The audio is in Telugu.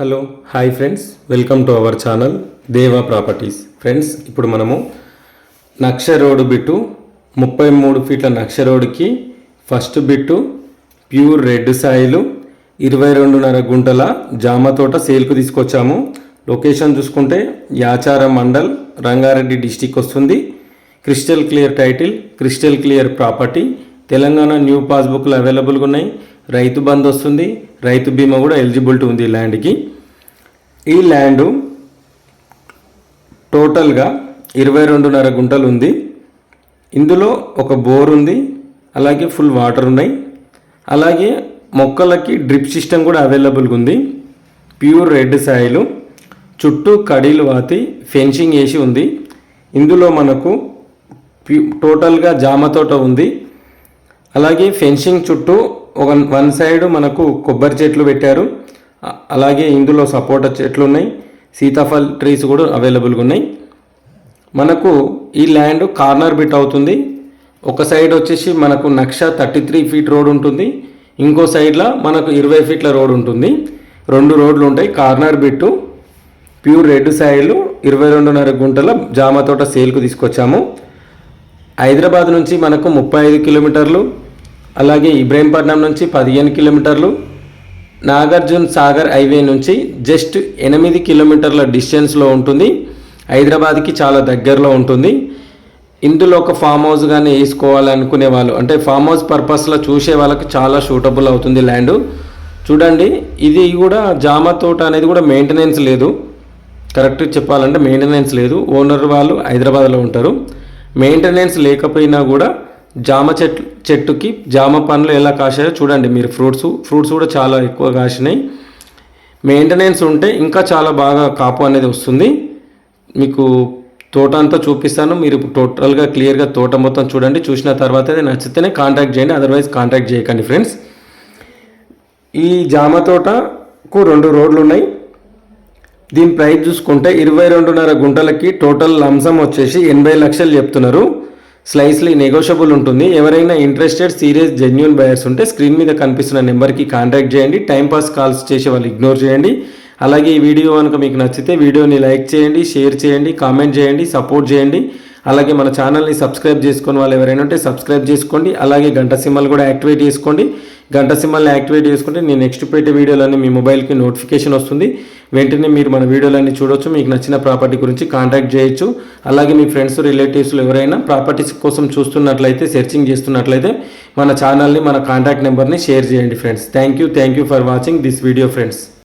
Hello hi friends. Welcome to our channel Deva properties. Friends ఇప్పుడు మనము నక్ష రోడ్డు బిట్టు ముప్పై మూడు ఫీట్ల నక్ష రోడ్డుకి first bit pure red soil ఇరవై రెండున్నర గుంటల జామ తోట సేల్కు తీసుకొచ్చాము. లొకేషన్ చూసుకుంటే యాచారం మండల్ రంగారెడ్డి డిస్టిక్ వస్తుంది. Crystal clear title crystal clear property. Telangana new పాస్బుక్లు అవైలబుల్గా ఉన్నాయి. రైతు బంద్ వస్తుంది రైతు బీమా కూడా ఎలిజిబిలిటీ ఉంది ఈ ల్యాండ్కి ఈ ల్యాండ్ టోటల్గా ఇరవై రెండున్నర గుంటలు ఉంది. ఇందులో ఒక బోర్ ఉంది అలాగే ఫుల్ వాటర్ ఉన్నాయి. అలాగే మొక్కలకి డ్రిప్ సిస్టమ్ కూడా అవైలబుల్గా ఉంది. ప్యూర్ రెడ్ సాయిలు చుట్టూ కడీలు వాతి ఫెన్సింగ్ వేసి ఉంది. ఇందులో మనకు ప్యూ టోటల్గా జామ తోట ఉంది. అలాగే ఫెన్సింగ్ చుట్టూ ఒక వన్ సైడ్ మనకు కొబ్బరి చెట్లు పెట్టారు. అలాగే ఇందులో సపోటా చెట్లు ఉన్నాయి. సీతాఫల్ ట్రీస్ కూడా అవైలబుల్గా ఉన్నాయి. మనకు ఈ ల్యాండ్ కార్నర్ బిట్ అవుతుంది. ఒక సైడ్ వచ్చేసి మనకు నక్ష థర్టీ త్రీ ఫీట్ రోడ్ ఉంటుంది. ఇంకో సైడ్లో మనకు ఇరవై ఫీట్ల రోడ్ ఉంటుంది. రెండు రోడ్లు ఉంటాయి. Corner bit pure red soil ఇరవై రెండున్నర గుంటల జామ తోట సేల్కు తీసుకొచ్చాము. హైదరాబాద్ నుంచి మనకు ముప్పై ఐదు కిలోమీటర్లు అలాగే ఇబ్రహీంపట్నం నుంచి పదిహేను కిలోమీటర్లు నాగార్జున సాగర్ హైవే నుంచి జస్ట్ ఎనిమిది కిలోమీటర్ల డిస్టెన్స్లో ఉంటుంది. హైదరాబాద్కి చాలా దగ్గరలో ఉంటుంది. ఇందులో ఒక ఫామ్ హౌస్ కానీ వేసుకోవాలనుకునే వాళ్ళు అంటే ఫామ్ హౌస్ పర్పస్లో చూసే వాళ్ళకి చాలా సూటబుల్ అవుతుంది ల్యాండ్. చూడండి ఇది కూడా జామ తోట అనేది కూడా మెయింటెనెన్స్ లేదు. కరెక్ట్ చెప్పాలంటే మెయింటెనెన్స్ లేదు. ఓనర్ వాళ్ళు హైదరాబాద్లో ఉంటారు. మెయింటెనెన్స్ లేకపోయినా కూడా జామ చెట్టు చెట్టుకి జామ పండ్లు ఎలా కాసాయో చూడండి మీరు. ఫ్రూట్స్ ఫ్రూట్స్ కూడా చాలా ఎక్కువ కాసినాయి. మెయింటెనెన్స్ ఉంటే ఇంకా చాలా బాగా కాపు అనేది వస్తుంది. మీకు తోట అంతా చూపిస్తాను. మీరు టోటల్గా క్లియర్గా తోట మొత్తం చూడండి. చూసిన తర్వాత అది నచ్చితేనే కాంటాక్ట్ చేయండి. అదర్వైజ్ కాంటాక్ట్ చేయకండి ఫ్రెండ్స్. ఈ జామ తోటకు రెండు రోడ్లు ఉన్నాయి. దీని ప్రైస్ చూసుకుంటే ఇరవై రెండున్నర గుంటలకి టోటల్ లంసం వచ్చేసి ఎనభై లక్షలు చెప్తున్నారు. స్లైస్లీ నెగోషియబుల్ ఉంటుంది. ఎవరైనా ఇంట్రెస్టెడ్ సీరియస్ జెన్యున్ బయర్స్ ఉంటే స్క్రీన్ మీద కనిపిస్తున్న నెంబర్కి కాంటాక్ట్ చేయండి. టైంపాస్ కాల్స్ చేసే వాళ్ళు ఇగ్నోర్ చేయండి. అలాగే ఈ వీడియో కనుక మీకు నచ్చితే వీడియోని లైక్ చేయండి షేర్ చేయండి కామెంట్ చేయండి సపోర్ట్ చేయండి. అలాగే మన ఛానల్ని సబ్స్క్రైబ్ చేసుకుని వాళ్ళు ఎవరైనా ఉంటే సబ్స్క్రైబ్ చేసుకోండి. అలాగే గంట సింబల్ కూడా యాక్టివేట్ చేసుకోండి. గంట సింబల్ని యాక్టివేట్ చేసుకుంటే నేను నెక్స్ట్ పెట్టే వీడియోలన్నీ మీ మొబైల్కి నోటిఫికేషన్ వస్తుంది. వెంటనే మీరు మన వీడియోలన్నీ చూడొచ్చు. మీకు నచ్చిన ప్రాపర్టీ గురించి కాంటాక్ట్ చేయొచ్చు. అలాగే మీ ఫ్రెండ్స్ రిలేటివ్స్లో ఎవరైనా ప్రాపర్టీస్ కోసం చూస్తున్నట్లయితే సెర్చింగ్ చేస్తున్నట్లయితే మన ఛానల్ని మన కాంటాక్ట్ నెంబర్ని షేర్ చేయండి friends. Thank you. Thank you for watching this video friends.